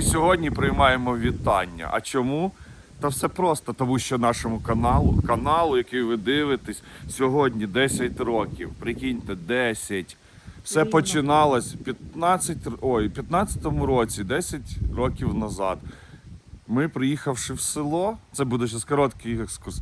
Ми сьогодні приймаємо вітання. А чому? Та все просто, тому що нашому каналу, каналу, який ви дивитесь, сьогодні 10 років. Прикиньте, 10. Все починалось 15, р- ой, 15-му році, 10 років назад. Ми, приїхавши в село, це буде зараз короткий екскурс,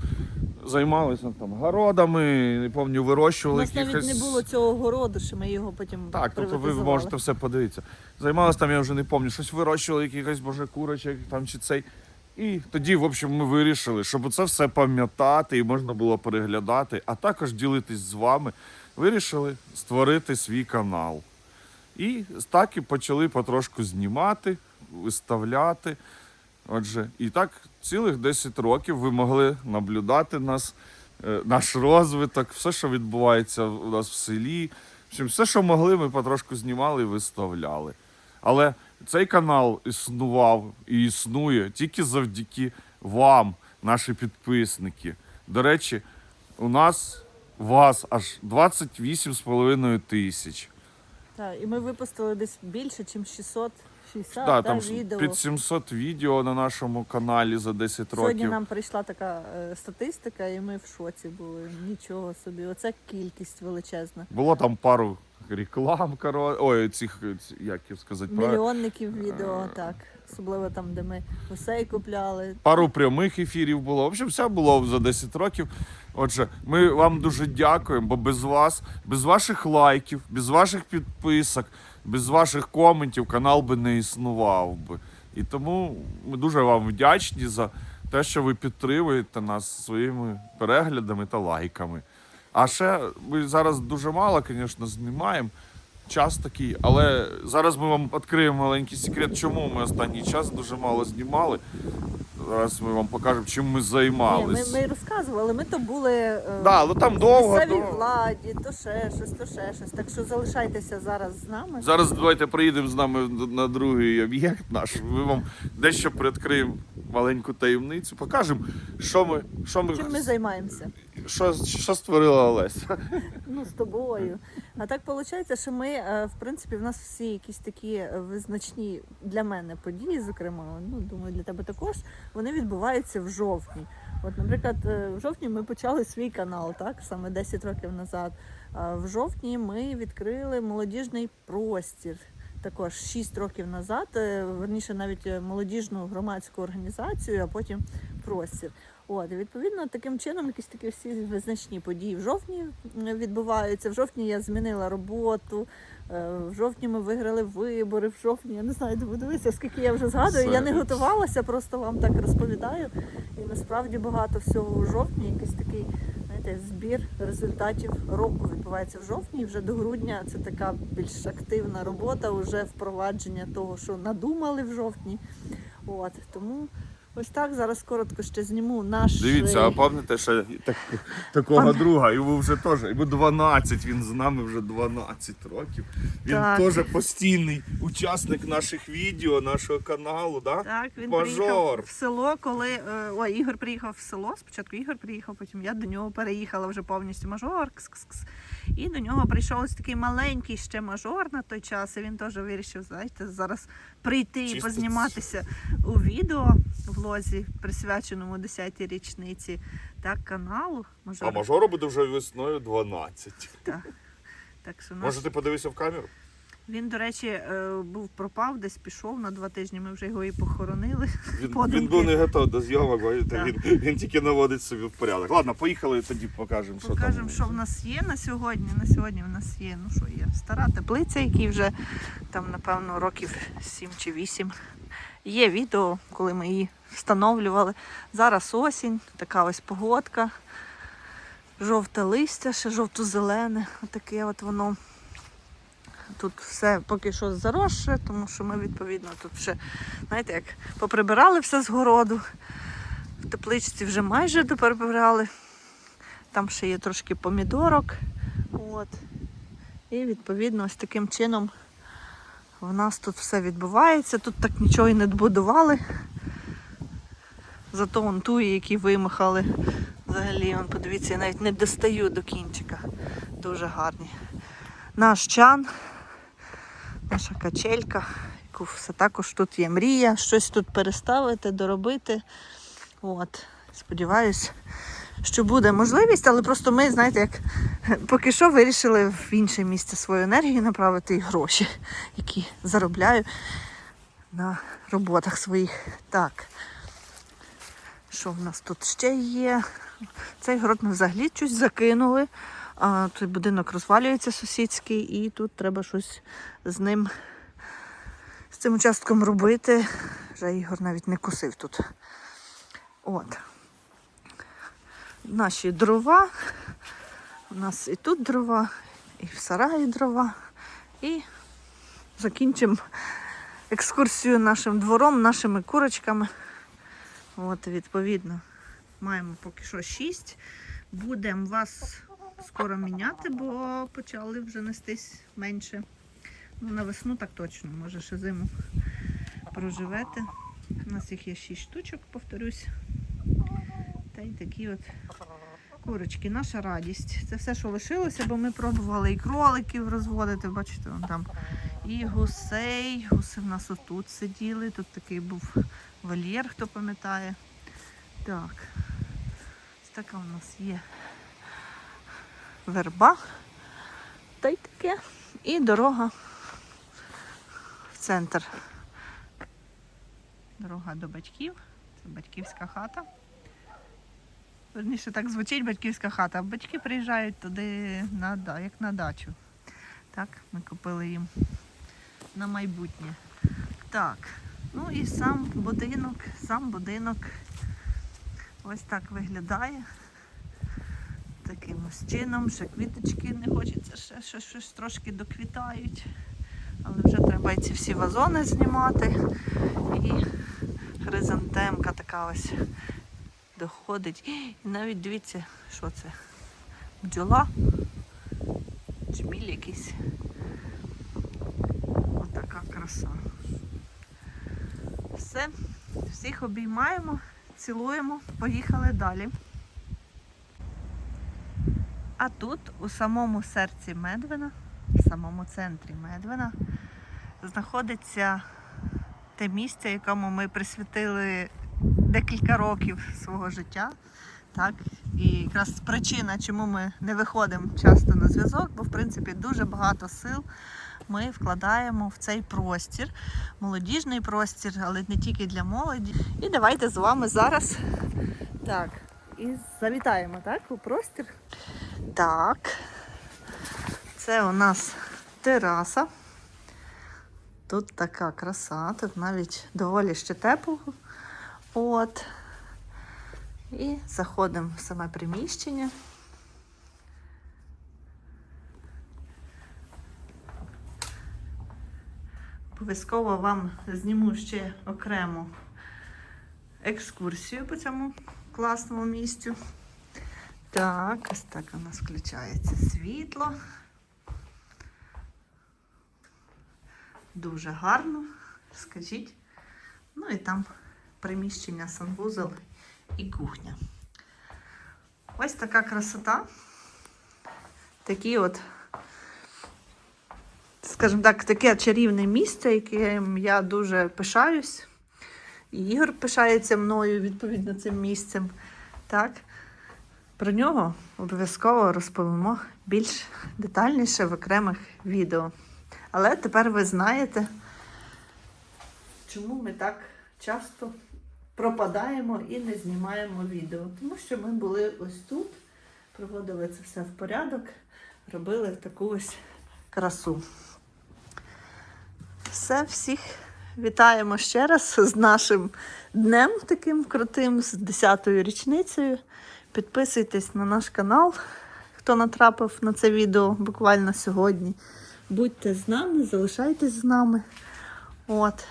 займалися там городами, не пам'ятаю, У вирощували нас навіть не було цього городу, що ми його потім Так, тобто ви приватизували. можете все подивитися. Займалися там, я вже не пам'ятаю, щось вирощували, якихось, може, курочок там чи цей. І тоді, в общем, ми вирішили, щоб це все пам'ятати і можна було переглядати, а також ділитись з вами. Вирішили створити свій канал. І так і почали потрошку знімати, виставляти. Отже, і так цілих 10 років ви могли наблюдати нас, е, наш розвиток, все, що відбувається у нас в селі. Все, що могли, ми потрошку знімали і виставляли. Але цей канал існував і існує тільки завдяки вам, наші підписники. До речі, у нас вас аж 28,5 тисяч. Так, і ми випустили десь більше, ніж 660 Да, та, там відео. під 700 відео на нашому каналі за 10 Сьогодні років. нам прийшла така е, статистика, і ми в шоці були. Нічого собі. Оце кількість величезна. Було там пару реклам, коро... ой, цих, ці- як їх сказати, про... Мільйонників відео, так. Особливо там, де ми гусей купляли. пару прямих ефірів було. В общем, все було за 10 років. Отже, ми вам дуже дякуємо, бо без вас, без ваших лайків, без ваших підписок, без ваших коментів канал би не існував би. І тому ми дуже вам вдячні за те, що ви підтримуєте нас своїми переглядами та лайками. А ще ми зараз дуже мало, звісно, знімаємо. Час такий, але зараз ми вам відкриємо маленький секрет, чому ми останній час дуже мало знімали. Зараз ми вам покажемо, чим ми Ні, ми, займалися. ми розказували, ми то були е, Да, ну там довго. в місцевій довго. владі, то ще щось, то ще щось. Так що залишайтеся зараз з нами. Зараз давайте приїдемо з нами на другий об'єкт наш. Ми вам дещо привідкриємо маленьку таємницю, покажемо, що ми, що ми, Чим ми займаємося? що, що створила Олеся. Ну, з тобою. А так виходить, що ми, е, в принципі, в нас всі якісь такі е, визначні для мене події, зокрема, ну думаю, для тебе також, вони відбуваються в жовтні. От, наприклад, е, в жовтні ми почали свій канал, так, саме 10 років назад. В жовтні ми відкрили молодіжний простір. Також 6 років назад, верніше навіть молодіжну громадську організацію, а потім простір. От, відповідно, таким чином якісь такі всі визначні події в жовтні відбуваються. В жовтні я змінила роботу. е, В жовтні ми виграли вибори. В жовтні я не знаю, де подивитися, скільки я вже згадую. Це- Я не готувалася, просто вам так розповідаю. І насправді багато всього у жовтні, якийсь такий знаєте, збір результатів року відбувається в жовтні. І вже до грудня це така більш активна робота, вже впровадження того, що надумали в жовтні. От тому. Ось так зараз коротко ще зніму наш Дивіться, а пам'ятаєте, що так, такого Пам- друга, йому вже теж, йому 12, він з нами вже 12 років. Він Так. теж постійний учасник наших відео, нашого каналу, да? Так, він Мажор. приїхав в село, коли е, ой, Ігор приїхав в село. Спочатку Ігор приїхав, потім я до нього переїхала вже повністю мажор. Кс-кс-кс. І до нього прийшов ось такий маленький ще мажор на той час. І він теж вирішив, знаєте, зараз прийти і позніматися у відео в лозі, присвяченому 10-й річниці так, каналу. А мажору буде вже весною 12. Так. Так що. Може ти подивися в камеру? Він, до речі, е, був пропав, десь пішов на два тижні. Ми вже його і похоронили. Він, Подумки. він був не готовий до зйомок, бачите, він, він тільки наводить собі в порядок. Ладно, поїхали тоді покажемо, що Покажемо, там. що в нас є на сьогодні. На сьогодні в нас є, ну що є, стара теплиця, якій вже там, напевно, років 7 чи 8. Є відео, коли ми її встановлювали. Зараз осінь, така ось погодка. Жовте листя, ще жовто-зелене. Отаке от воно. Тут все поки що заросше, тому що ми відповідно тут ще, знаєте, як поприбирали все з городу. В тепличці вже майже доприбирали. Там ще є трошки помідорок. От. І відповідно ось таким чином в нас тут все відбувається. Тут так нічого і не добудували. Зато вон туї, які вимахали. Взагалі, вон, подивіться, я навіть не достаю до кінчика. Дуже гарні. Наш чан, наша качелька. садочку, все також тут є мрія, щось тут переставити, доробити. От. Сподіваюсь, що буде можливість, але просто ми, знаєте, як поки що вирішили в інше місце свою енергію направити і гроші, які заробляю на роботах своїх. Так. Що в нас тут ще є? Цей город ми взагалі щось закинули. А, той будинок розвалюється сусідський, і тут треба щось з ним, з цим участком робити. Вже Ігор навіть не косив тут. От. Наші дрова. У нас і тут дрова, і в сараї дрова. І закінчимо екскурсію нашим двором, нашими курочками. От, відповідно, маємо поки що 6. Будемо вас скоро міняти, бо почали вже нестись менше. Ну, на весну так точно, може ще зиму проживете. У нас їх є 6 штучок, повторюсь. Та й такі от курочки, наша радість. Це все, що лишилося, бо ми пробували і кроликів розводити. Бачите, вон там і гусей. Гуси в нас отут сиділи. Тут такий був вольєр, хто пам'ятає. Так, ось така у нас є верба. Та й таке. І дорога в центр. Дорога до батьків. Це батьківська хата. Верніше так звучить батьківська хата. Батьки приїжджають туди на, як на дачу. Так, ми купили їм на майбутнє. Так, ну і сам будинок, сам будинок ось так виглядає. Таким ось чином, ще квіточки не хочеться, ще щось, щось трошки доквітають. Але вже треба ці всі вазони знімати. І хризантемка така ось доходить. І навіть дивіться, що це? Бджола? Джміль якийсь. Отака краса. Все, всіх обіймаємо, цілуємо, поїхали далі. А тут, у самому серці Медвина, в самому центрі Медвина, знаходиться те місце, якому ми присвятили декілька років свого життя. Так? І якраз причина, чому ми не виходимо часто на зв'язок, бо в принципі дуже багато сил ми вкладаємо в цей простір, молодіжний простір, але не тільки для молоді. І давайте з вами зараз так, і завітаємо так, у простір. Так, це у нас тераса. Тут така краса, тут навіть доволі ще тепло. От. І заходимо в саме приміщення. Обов'язково вам зніму ще окрему екскурсію по цьому класному місцю. Так, ось так у нас включається світло. Дуже гарно, скажіть. Ну і там приміщення санвузол і кухня. Ось така красота. Такі от, скажімо так, таке чарівне місце, яким я дуже пишаюсь. І Ігор пишається мною відповідно цим місцем. Так. Про нього обов'язково розповімо більш детальніше в окремих відео. Але тепер ви знаєте, чому ми так часто пропадаємо і не знімаємо відео. Тому що ми були ось тут, приводили це все в порядок, робили таку ось красу. Все, всіх вітаємо ще раз з нашим днем таким крутим, з 10-ю річницею. Підписуйтесь на наш канал, хто натрапив на це відео буквально сьогодні. Будьте з нами, залишайтесь з нами. От.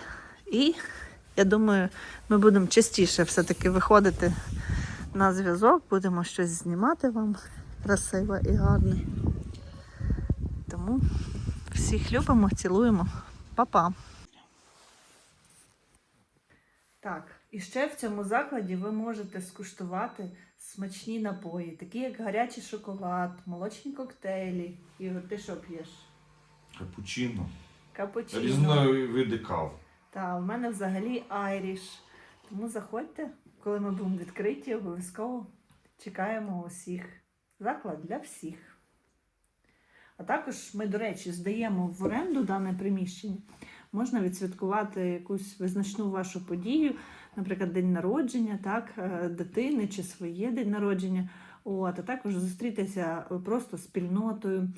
І я думаю, ми будемо частіше все-таки виходити на зв'язок, будемо щось знімати вам красиве і гарне. Тому всіх любимо, цілуємо. Па-па! Так, і ще в цьому закладі ви можете скуштувати смачні напої, такі як гарячий шоколад, молочні коктейлі. Ігор, ти що п'єш? Капучино. Капучино. Різної види кав. Та в мене взагалі Айріш. Тому заходьте, коли ми будемо відкриті, обов'язково чекаємо усіх. Заклад для всіх. А також ми, до речі, здаємо в оренду дане приміщення. Можна відсвяткувати якусь визначну вашу подію, наприклад, день народження, так, е, дитини чи своє день народження. От, а також зустрітися просто спільнотою,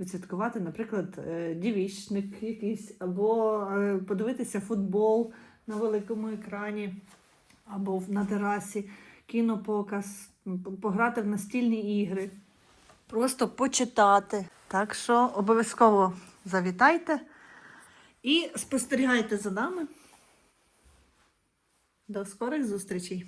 відсвяткувати, наприклад, е, дівічник якийсь, або е, подивитися футбол на великому екрані, або на терасі, кінопоказ, пограти в настільні ігри, просто почитати. Так що обов'язково завітайте і спостерігайте за нами. До скорих зустрічей!